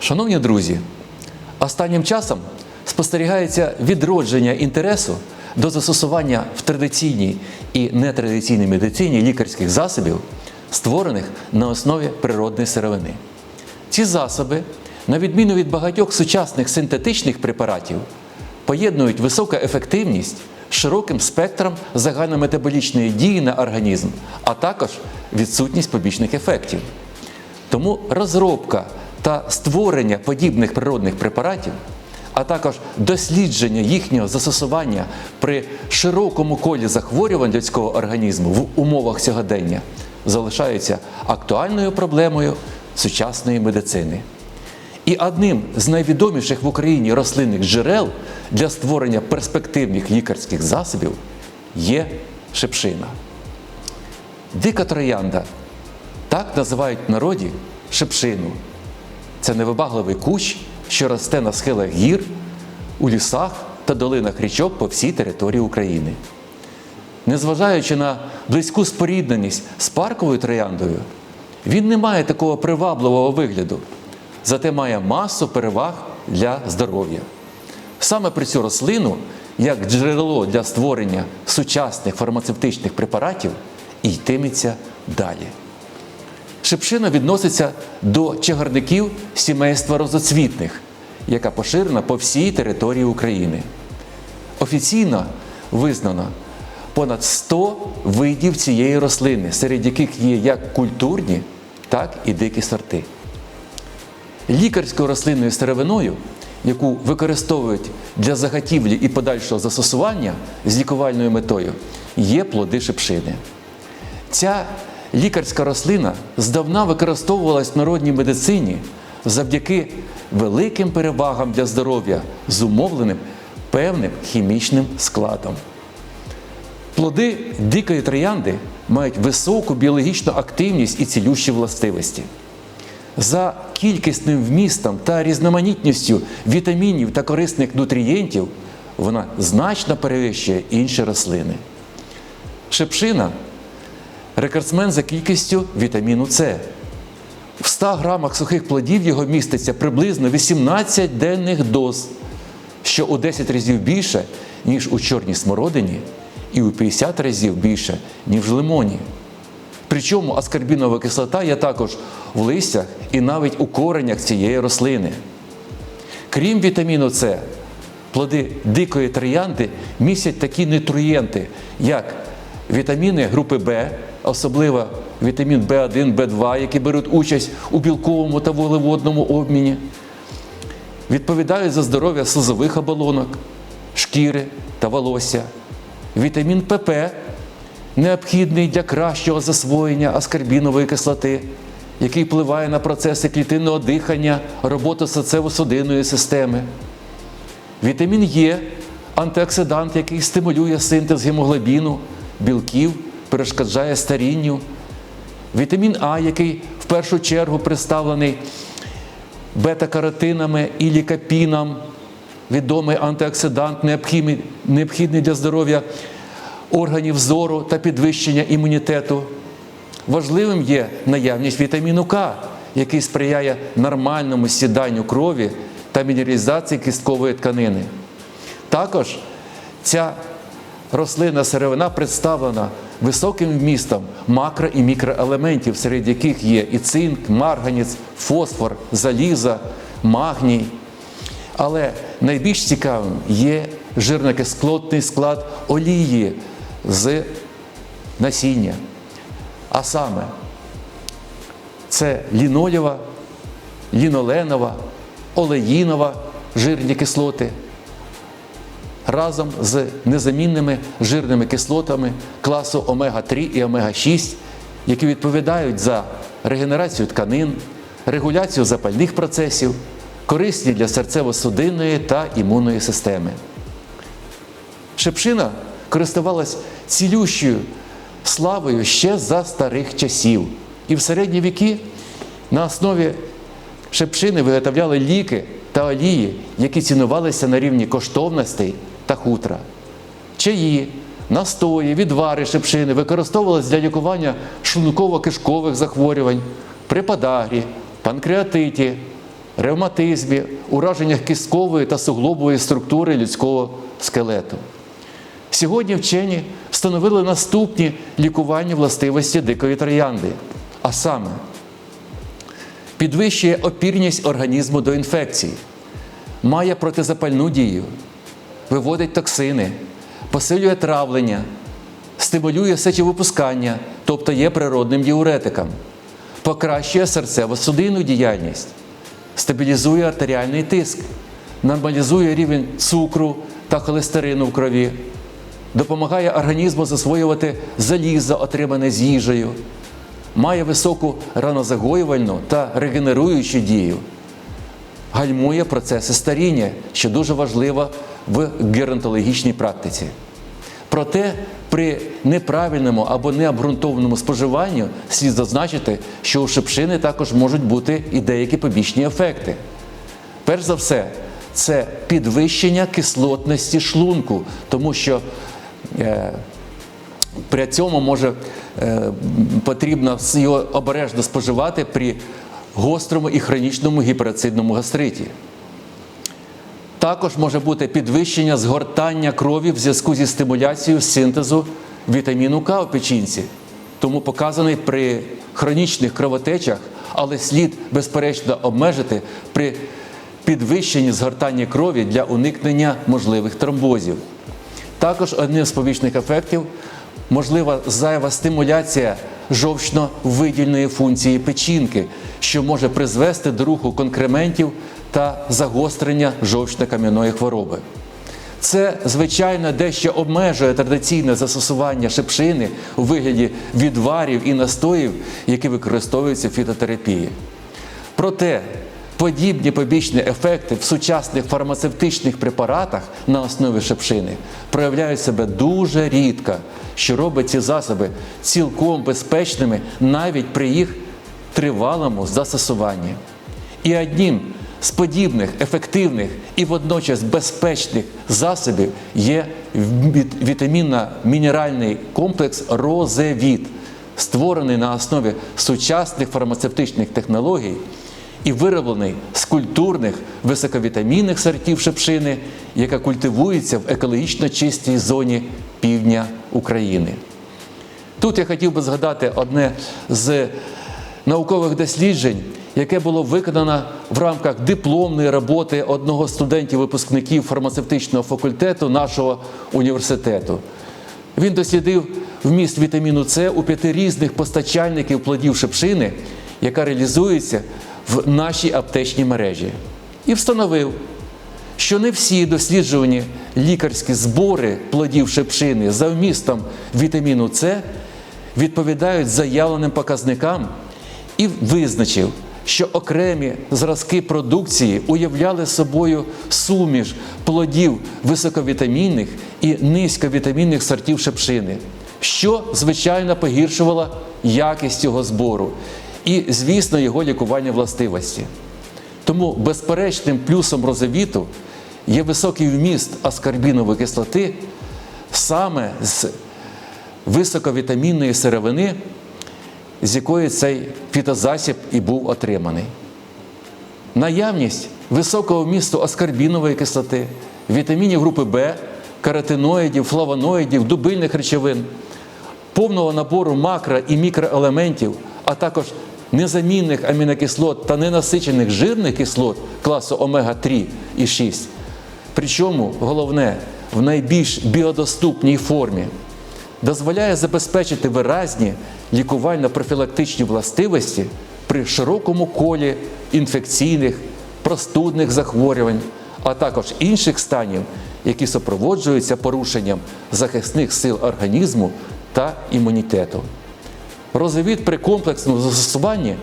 Шановні друзі, останнім часом спостерігається відродження інтересу до застосування в традиційній і нетрадиційній медицині лікарських засобів, створених на основі природної сировини. Ці засоби, на відміну від багатьох сучасних синтетичних препаратів, поєднують високу ефективність з широким спектром загальнометаболічної дії на організм, а також відсутність побічних ефектів. Тому розробка та створення подібних природних препаратів, а також дослідження їхнього застосування при широкому колі захворювань людського організму в умовах сьогодення залишаються актуальною проблемою сучасної медицини. І одним з найвідоміших в Україні рослинних джерел для створення перспективних лікарських засобів є шипшина. Дика троянда так називають в народі шипшину. Це невибагливий кущ, що росте на схилах гір, у лісах та долинах річок по всій території України. Незважаючи на близьку спорідненість з парковою трояндою, він не має такого привабливого вигляду, зате має масу переваг для здоров'я. Саме при цю рослину, як джерело для створення сучасних фармацевтичних препаратів, і йтиметься далі. Шипшина відноситься до чагарників сімейства розоцвітних, яка поширена по всій території України. Офіційно визнано понад 100 видів цієї рослини, серед яких є як культурні, так і дикі сорти. Лікарською рослинною сировиною, яку використовують для заготівлі і подальшого застосування з лікувальною метою, є плоди шипшини. Ця лікарська рослина здавна використовувалась в народній медицині завдяки великим перевагам для здоров'я, зумовленим певним хімічним складом. Плоди дикої троянди мають високу біологічну активність і цілющі властивості. За кількісним вмістом та різноманітністю вітамінів та корисних нутрієнтів вона значно перевищує інші рослини. Шипшина рекордсмен за кількістю вітаміну С. В 100 грамах сухих плодів його міститься приблизно 18 денних доз, що у 10 разів більше, ніж у чорній смородині, і у 50 разів більше, ніж в лимоні. Причому аскорбінова кислота є також в листях і навіть у коренях цієї рослини. Крім вітаміну С, плоди дикої троянди містять такі нутриєнти, як вітаміни групи В, особливо вітамін В1, В2, які беруть участь у білковому та вуглеводному обміні, відповідають за здоров'я слизових оболонок, шкіри та волосся. Вітамін ПП необхідний для кращого засвоєння аскорбінової кислоти, який впливає на процеси клітинного дихання, роботу серцево-судинної системи. Вітамін Е антиоксидант, який стимулює синтез гемоглобіну, білків, перешкоджає старінню. Вітамін А, який в першу чергу представлений бета-каротинами і лікапіном, відомий антиоксидант, необхідний, для здоров'я органів зору та підвищення імунітету. Важливим є наявність вітаміну К, який сприяє нормальному сіданню крові та мінералізації кісткової тканини. Також ця рослина сировина представлена високим вмістом макро- і мікроелементів, серед яких є і цинк, марганець, фосфор, заліза, магній. Але найбільш цікавим є жирнокислотний склад олії з насіння. А саме це лінолєва, ліноленова, олеїнова жирні кислоти разом з незамінними жирними кислотами класу омега-3 і омега-6, які відповідають за регенерацію тканин, регуляцію запальних процесів, корисні для серцево-судинної та імунної системи. Шепшина користувалась цілющою славою ще за старих часів. І в середні віки на основі шепшини виготовляли ліки та олії, які цінувалися на рівні коштовностей та хутра. Чаї, настої, відвари шепшини використовувалися для лікування шлунково-кишкових захворювань, при подагрі, панкреатиті, ревматизмі, ураженнях кісткової та суглобової структури людського скелету. Сьогодні вчені встановили наступні лікувальні властивості дикої троянди, а саме підвищує опірність організму до інфекцій, має протизапальну дію, виводить токсини, посилює травлення, стимулює сечовипускання, тобто є природним діуретиком, покращує серцево-судинну діяльність, стабілізує артеріальний тиск, нормалізує рівень цукру та холестерину в крові, допомагає організму засвоювати залізо, отримане з їжею, має високу ранозагоювальну та регенеруючу дію, гальмує процеси старіння, що дуже важливо в геронтологічній практиці. Проте при неправильному або необґрунтованому споживанні слід зазначити, що у шипшини також можуть бути і деякі побічні ефекти. Перш за все, це підвищення кислотності шлунку, тому що е, при цьому може е, потрібно його обережно споживати при гострому і хронічному гіперацидному гастриті. Також може бути підвищення згортання крові в зв'язку зі стимуляцією синтезу вітаміну К у печінці, тому показаний при хронічних кровотечах, але слід безперечно обмежити при підвищенні згортання крові для уникнення можливих тромбозів. Також одним з побічних ефектів можлива зайва стимуляція жовчно-видільної функції печінки, що може призвести до руху конкрементів та загострення жовчно-кам'яної хвороби. Це, звичайно, дещо обмежує традиційне застосування шипшини у вигляді відварів і настоїв, які використовуються в фітотерапії. Проте подібні побічні ефекти в сучасних фармацевтичних препаратах на основі шипшини проявляють себе дуже рідко, що робить ці засоби цілком безпечними навіть при їх тривалому застосуванні. І одним з подібних ефективних і водночас безпечних засобів є вітамінно-мінеральний комплекс Розевіт, створений на основі сучасних фармацевтичних технологій і вироблений з культурних високовітамінних сортів шипшини, яка культивується в екологічно чистій зоні півдня України. Тут я хотів би згадати одне з наукових досліджень, яке було виконано в рамках дипломної роботи одного студентів-випускників фармацевтичного факультету нашого університету. Він дослідив вміст вітаміну С у п'яти різних постачальників плодів шипшини, яка реалізується в нашій аптечній мережі, і встановив, що не всі досліджувані лікарські збори плодів шипшини за вмістом вітаміну С відповідають заявленим показникам і визначив, що окремі зразки продукції уявляли собою суміш плодів високовітамінних і низьковітамінних сортів шипшини, що, звичайно, погіршувало якість його збору і, звісно, його лікування властивості. Тому безперечним плюсом розовіту є високий вміст аскарбінової кислоти саме з високовітамінної сировини, з якої цей фітозасіб і був отриманий. Наявність високого вмісту аскарбінової кислоти, вітамінів групи В, каротиноїдів, флавоноїдів, дубильних речовин, повного набору макро- і мікроелементів, а також незамінних амінокислот та ненасичених жирних кислот класу омега-3 і 6. Причому головне в найбільш біодоступній формі дозволяє забезпечити виразні лікувально-профілактичні властивості при широкому колі інфекційних, простудних захворювань, а також інших станів, які супроводжуються порушенням захисних сил організму та імунітету. Розовід при комплексному застосуванні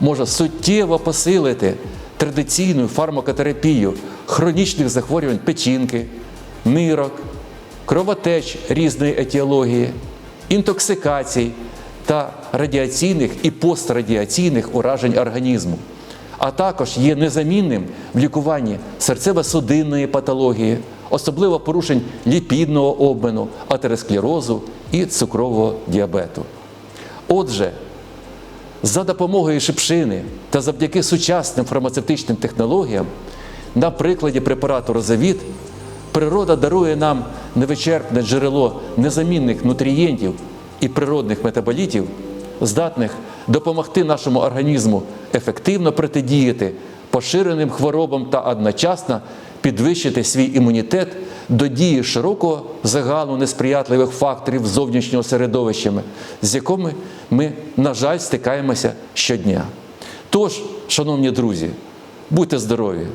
може суттєво посилити традиційну фармакотерапію хронічних захворювань печінки, нирок, кровотеч різної етіології, інтоксикацій та радіаційних і пострадіаційних уражень організму, а також є незамінним в лікуванні серцево-судинної патології, особливо порушень ліпідного обміну, атеросклерозу і цукрового діабету. Отже, за допомогою шипшини та завдяки сучасним фармацевтичним технологіям, на прикладі препарату Розавіт, природа дарує нам невичерпне джерело незамінних нутрієнтів і природних метаболітів, здатних допомогти нашому організму ефективно протидіяти поширеним хворобам та одночасно підвищити свій імунітет до дії широкого загалу несприятливих факторів зовнішнього середовища, з якими ми, на жаль, стикаємося щодня. Тож, шановні друзі, будьте здорові!